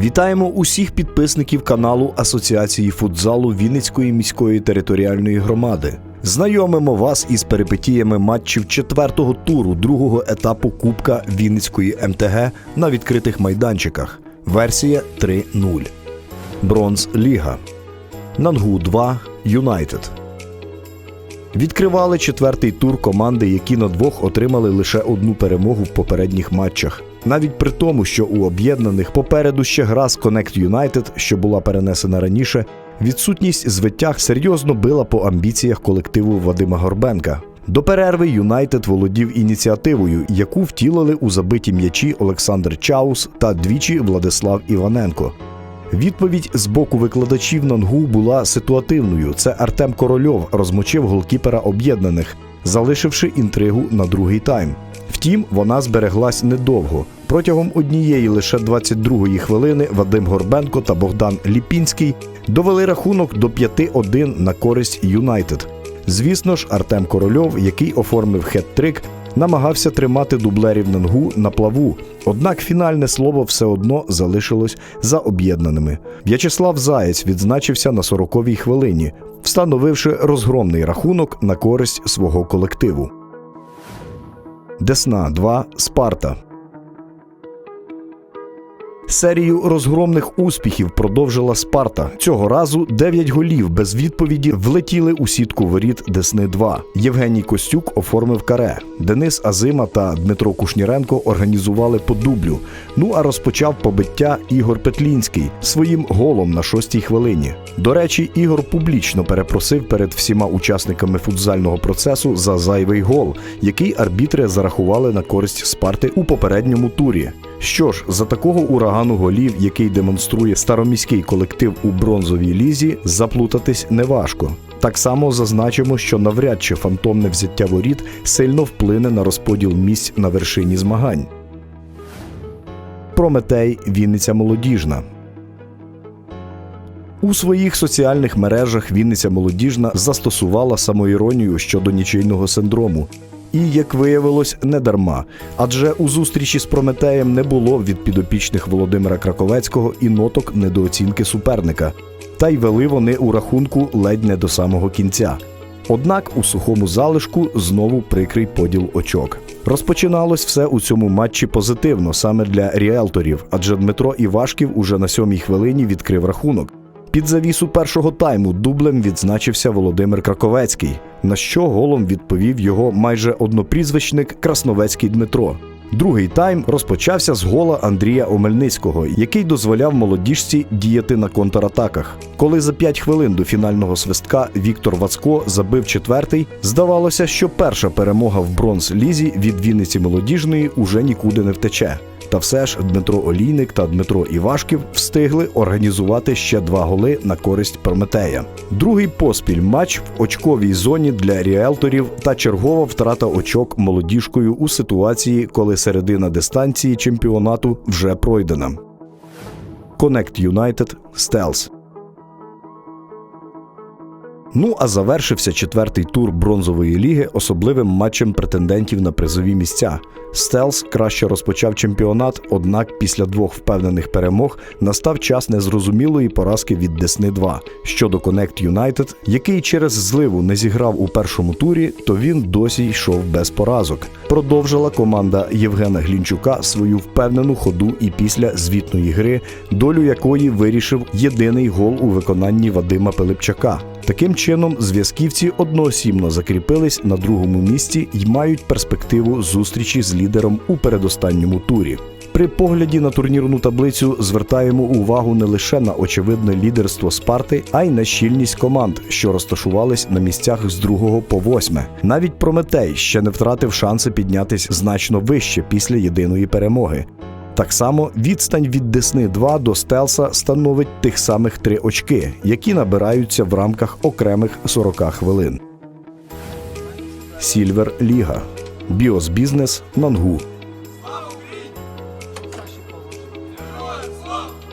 Вітаємо усіх підписників каналу Асоціації футзалу Вінницької міської територіальної громади. Знайомимо вас із перипетіями матчів четвертого туру другого етапу Кубка Вінницької МТГ на відкритих майданчиках. Версія 3.0. Бронз Ліга. Нангу 2 Юнайтед. Відкривали четвертий тур команди, які на двох отримали лише одну перемогу в попередніх матчах. Навіть при тому, що у об'єднаних попереду ще гра з Connect United, що була перенесена раніше, відсутність звиттях серйозно била по амбіціях колективу Вадима Горбенка. До перерви Юнайтед володів ініціативою, яку втілили у забиті м'ячі Олександр Чаус та двічі Владислав Іваненко. Відповідь з боку викладачів Нангу була ситуативною. Це Артем Корольов розмочив голкіпера об'єднаних, залишивши інтригу на другий тайм. Втім, вона збереглась недовго. Протягом однієї лише 22-ї хвилини Вадим Горбенко та Богдан Ліпінський довели рахунок до 5-1 на користь Юнайтед. Звісно ж, Артем Корольов, який оформив хет-трик, намагався тримати дублерів Нангу на плаву. Однак фінальне слово все одно залишилось за об'єднаними. В'ячеслав Заєць відзначився на 40-й хвилині, встановивши розгромний рахунок на користь свого колективу. Десна 2 Спарта. Серію розгромних успіхів продовжила Спарта. Цього разу 9 голів без відповіді влетіли у сітку воріт Десни 2 Євгеній Костюк оформив каре. Денис Азима та Дмитро Кушніренко організували по дублю. Ну а розпочав побиття Ігор Петлінський своїм голом на шостій хвилині. До речі, Ігор публічно перепросив перед всіма учасниками футзального процесу за зайвий гол, який арбітри зарахували на користь Спарти у попередньому турі. Що ж, за такого урагану голів, який демонструє староміський колектив у бронзовій лізі, заплутатись неважко. Так само зазначимо, що навряд чи фантомне взяття воріт сильно вплине на розподіл місць на вершині змагань. Прометей Вінниця Молодіжна. У своїх соціальних мережах Вінниця Молодіжна застосувала самоіронію щодо нічийного синдрому. І, як виявилось, не дарма. Адже у зустрічі з Прометеєм не було від підопічних Володимира Краковецького і ноток недооцінки суперника. Та й вели вони у рахунку ледь не до самого кінця. Однак у сухому залишку знову прикрий поділ очок. Розпочиналось все у цьому матчі позитивно саме для ріелторів, адже Дмитро Івашків уже на сьомій хвилині відкрив рахунок. Під завісу першого тайму дублем відзначився Володимир Краковецький, на що голом відповів його майже однопрізвищник Красновецький Дмитро. Другий тайм розпочався з гола Андрія Омельницького, який дозволяв молодіжці діяти на контратаках. Коли за 5 хвилин до фінального свистка Віктор Вацко забив четвертий, здавалося, що перша перемога в бронз лізі від Вінниці молодіжної уже нікуди не втече. Та все ж Дмитро Олійник та Дмитро Івашків встигли організувати ще два голи на користь Прометея. Другий поспіль матч в очковій зоні для ріелторів та чергова втрата очок молодіжкою у ситуації, коли середина дистанції чемпіонату вже пройдена. Connect United Стелс. Ну а завершився четвертий тур бронзової ліги особливим матчем претендентів на призові місця. Стелс краще розпочав чемпіонат, однак після двох впевнених перемог настав час незрозумілої поразки від Десни 2 щодо Connect United, який через зливу не зіграв у першому турі, то він досі йшов без поразок. Продовжила команда Євгена Глінчука свою впевнену ходу і після звітної гри, долю якої вирішив єдиний гол у виконанні Вадима Пилипчака. Таким чином, зв'язківці одноосібно закріпились на другому місці і мають перспективу зустрічі з лідером у передостанньому турі. При погляді на турнірну таблицю звертаємо увагу не лише на очевидне лідерство Спарти, а й на щільність команд, що розташувались на місцях з другого по восьме. Навіть Прометей ще не втратив шанси піднятись значно вище після єдиної перемоги. Так само відстань від Десни 2 до Стелса становить тих самих три очки, які набираються в рамках окремих 40 хвилин. Сільвер Ліга. Біос Бізнес Нангу.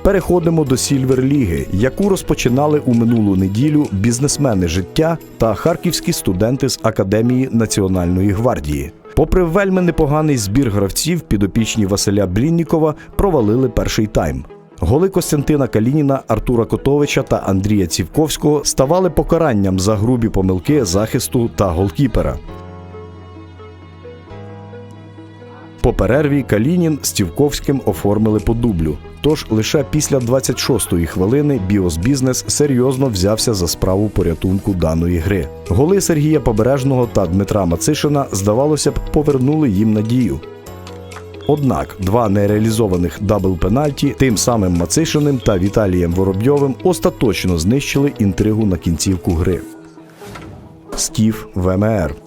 Переходимо до Сільвер Ліги, яку розпочинали у минулу неділю бізнесмени життя та харківські студенти з Академії Національної гвардії. Попри вельми непоганий збір гравців, підопічні Василя Бліннікова провалили перший тайм. Голи Костянтина Калініна, Артура Котовича та Андрія Цівковського ставали покаранням за грубі помилки захисту та голкіпера. По перерві Калінін з Цівковським оформили по дублю. Тож лише після 26-ї хвилини Біос Бізнес серйозно взявся за справу порятунку даної гри. Голи Сергія Побережного та Дмитра Мацишина, здавалося б, повернули їм надію. Однак два нереалізованих дабл-пенальті тим самим Мацишиним та Віталієм Воробйовим остаточно знищили інтригу на кінцівку гри. Скіф ВМР.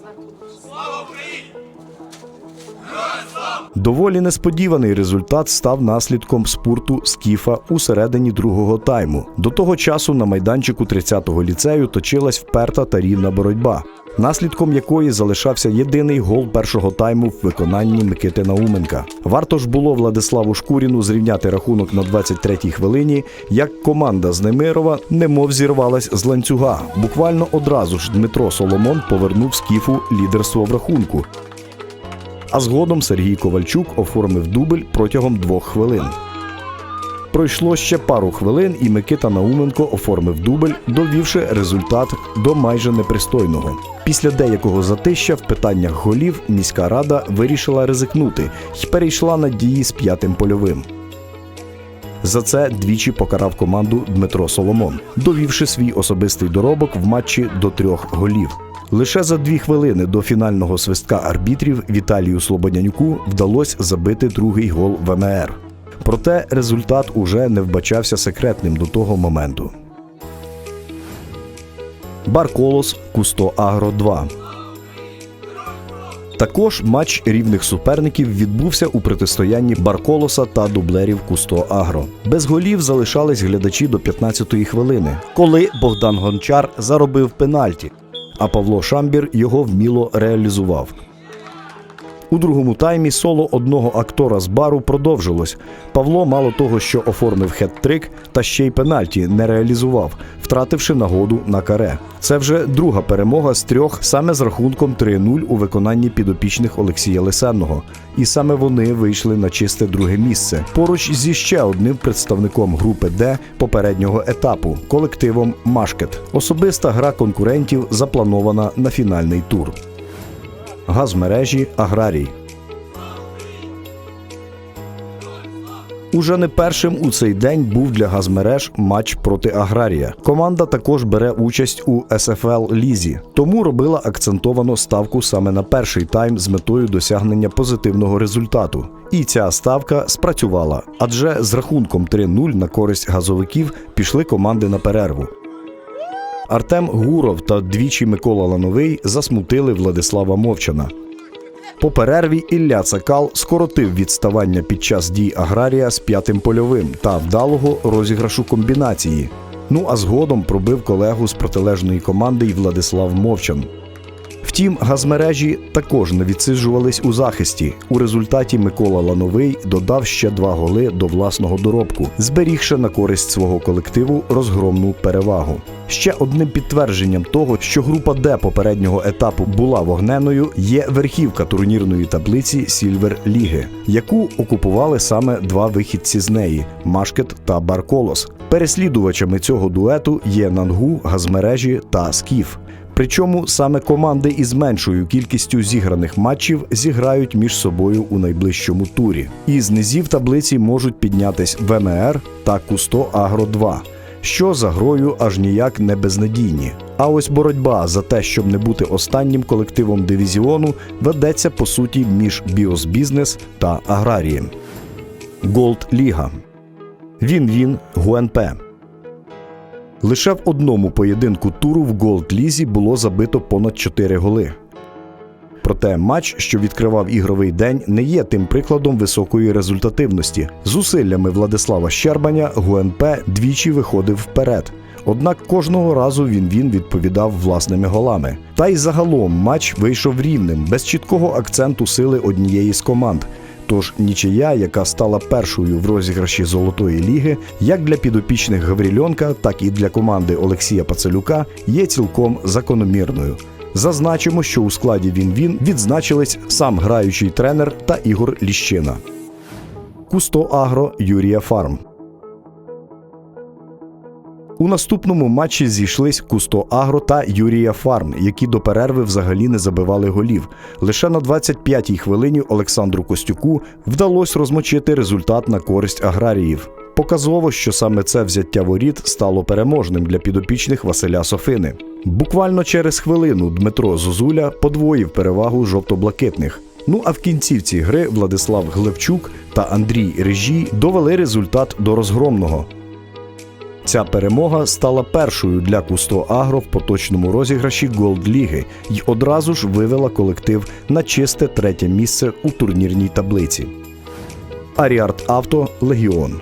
Доволі несподіваний результат став наслідком спурту Скіфа у середині другого тайму. До того часу на майданчику 30-го ліцею точилась вперта та рівна боротьба, наслідком якої залишався єдиний гол першого тайму в виконанні Микити Науменка. Варто ж було Владиславу Шкуріну зрівняти рахунок на 23-й хвилині, як команда з Немирова немов зірвалась з ланцюга. Буквально одразу ж Дмитро Соломон повернув Скіфу лідерство в рахунку. А згодом Сергій Ковальчук оформив дубль протягом двох хвилин. Пройшло ще пару хвилин, і Микита Науменко оформив дубль, довівши результат до майже непристойного. Після деякого затища в питаннях голів міська рада вирішила ризикнути і перейшла на дії з п'ятим польовим. За це двічі покарав команду Дмитро Соломон, довівши свій особистий доробок в матчі до трьох голів. Лише за дві хвилини до фінального свистка арбітрів Віталію Слободянюку вдалося забити другий гол ВМР. Проте результат уже не вбачався секретним до того моменту. Барколос Кусто Агро 2 також матч рівних суперників відбувся у протистоянні Барколоса та дублерів Кусто Агро. Без голів залишались глядачі до 15-ї хвилини, коли Богдан Гончар заробив пенальті, а Павло Шамбір його вміло реалізував. У другому таймі соло одного актора з бару продовжилось. Павло мало того, що оформив хет-трик, та ще й пенальті не реалізував, втративши нагоду на каре. Це вже друга перемога з трьох саме з рахунком 3-0 у виконанні підопічних Олексія Лисенного. І саме вони вийшли на чисте друге місце поруч зі ще одним представником групи Д попереднього етапу колективом Машкет. Особиста гра конкурентів запланована на фінальний тур газмережі Аграрій. Уже не першим у цей день був для газмереж матч проти Аграрія. Команда також бере участь у СФЛ Лізі, тому робила акцентовану ставку саме на перший тайм з метою досягнення позитивного результату. І ця ставка спрацювала, адже з рахунком 3-0 на користь газовиків пішли команди на перерву. Артем Гуров та двічі Микола Лановий засмутили Владислава Мовчана. По перерві Ілля Цакал скоротив відставання під час дій аграрія з п'ятим польовим та вдалого розіграшу комбінації. Ну а згодом пробив колегу з протилежної команди й Владислав Мовчан. Втім, газмережі також не відсиджувались у захисті. У результаті Микола Лановий додав ще два голи до власного доробку, зберігши на користь свого колективу розгромну перевагу. Ще одним підтвердженням того, що група Д попереднього етапу була вогненою, є верхівка турнірної таблиці Сільвер Ліги, яку окупували саме два вихідці з неї Машкет та Барколос. Переслідувачами цього дуету є Нангу, газмережі та Скіф. Причому саме команди із меншою кількістю зіграних матчів зіграють між собою у найближчому турі. Із низів таблиці можуть піднятись ВМР та Кусто Агро 2 що за грою аж ніяк не безнадійні. А ось боротьба за те, щоб не бути останнім колективом дивізіону, ведеться по суті між Біос Бізнес та Аграрієм. Голд Ліга. Він-він ГУНП. Лише в одному поєдинку туру в Голд Лізі було забито понад 4 голи. Проте матч, що відкривав ігровий день, не є тим прикладом високої результативності. Зусиллями Владислава Щербаня ГУНП двічі виходив вперед. Однак кожного разу він він відповідав власними голами. Та й загалом матч вийшов рівним, без чіткого акценту сили однієї з команд. Тож нічия, яка стала першою в розіграші Золотої ліги, як для підопічних Гаврільонка, так і для команди Олексія Пацелюка, є цілком закономірною. Зазначимо, що у складі він-він відзначились сам граючий тренер та Ігор Ліщина. Кусто Агро Юрія Фарм. У наступному матчі зійшлись Кусто Агро та Юрія Фарм, які до перерви взагалі не забивали голів. Лише на 25-й хвилині Олександру Костюку вдалося розмочити результат на користь аграріїв. Показово, що саме це взяття воріт стало переможним для підопічних Василя Софини. Буквально через хвилину Дмитро Зозуля подвоїв перевагу жовто-блакитних. Ну а в кінцівці гри Владислав Глевчук та Андрій Режій довели результат до розгромного. Ця перемога стала першою для Кусто Агро в поточному розіграші Голд Ліги і одразу ж вивела колектив на чисте третє місце у турнірній таблиці. Аріарт Авто Легіон.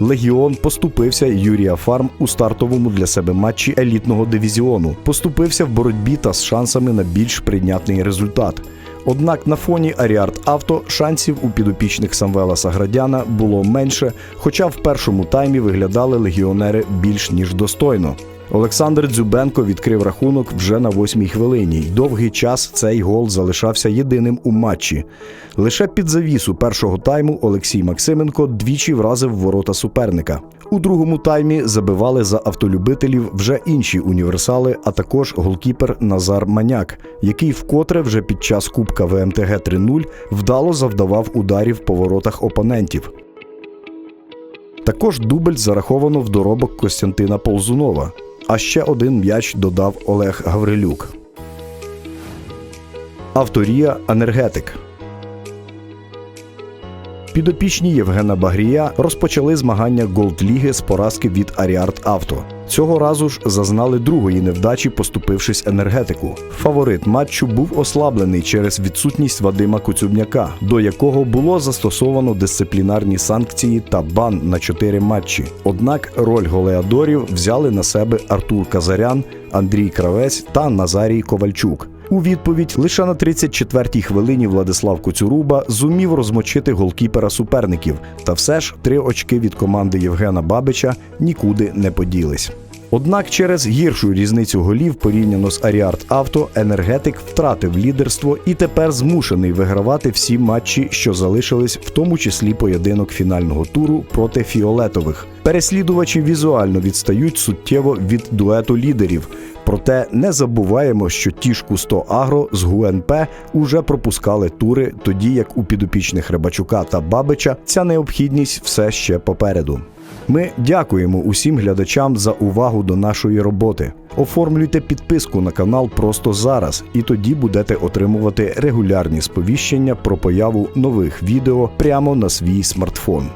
Легіон поступився Юрія Фарм у стартовому для себе матчі елітного дивізіону. Поступився в боротьбі та з шансами на більш прийнятний результат. Однак на фоні Аріарт Авто шансів у підопічних Самвела Саградяна було менше, хоча в першому таймі виглядали легіонери більш ніж достойно. Олександр Дзюбенко відкрив рахунок вже на восьмій хвилині, довгий час цей гол залишався єдиним у матчі. Лише під завісу першого тайму Олексій Максименко двічі вразив ворота суперника. У другому таймі забивали за автолюбителів вже інші універсали, а також голкіпер Назар Маняк, який вкотре вже під час Кубка ВМТГ 3-0 вдало завдавав ударів по воротах опонентів. Також дубль зараховано в доробок Костянтина Ползунова. А ще один м'яч додав Олег Гаврилюк. Авторія Енергетик. Підопічні Євгена Багрія розпочали змагання Голд-ліги з поразки від Аріарт Авто. Цього разу ж зазнали другої невдачі, поступившись енергетику. Фаворит матчу був ослаблений через відсутність Вадима Куцюбняка, до якого було застосовано дисциплінарні санкції та бан на чотири матчі. Однак роль голеадорів взяли на себе Артур Казарян, Андрій Кравець та Назарій Ковальчук. У відповідь лише на 34-й хвилині Владислав Коцюруба зумів розмочити голкіпера суперників, та все ж три очки від команди Євгена Бабича нікуди не поділись. Однак через гіршу різницю голів порівняно з Аріарт Авто енергетик втратив лідерство і тепер змушений вигравати всі матчі, що залишились, в тому числі поєдинок фінального туру проти фіолетових. Переслідувачі візуально відстають суттєво від дуету лідерів. Проте не забуваємо, що ті ж Кусто Агро з ГУНП уже пропускали тури, тоді як у підопічних Рибачука та Бабича ця необхідність все ще попереду. Ми дякуємо усім глядачам за увагу до нашої роботи. Оформлюйте підписку на канал просто зараз, і тоді будете отримувати регулярні сповіщення про появу нових відео прямо на свій смартфон.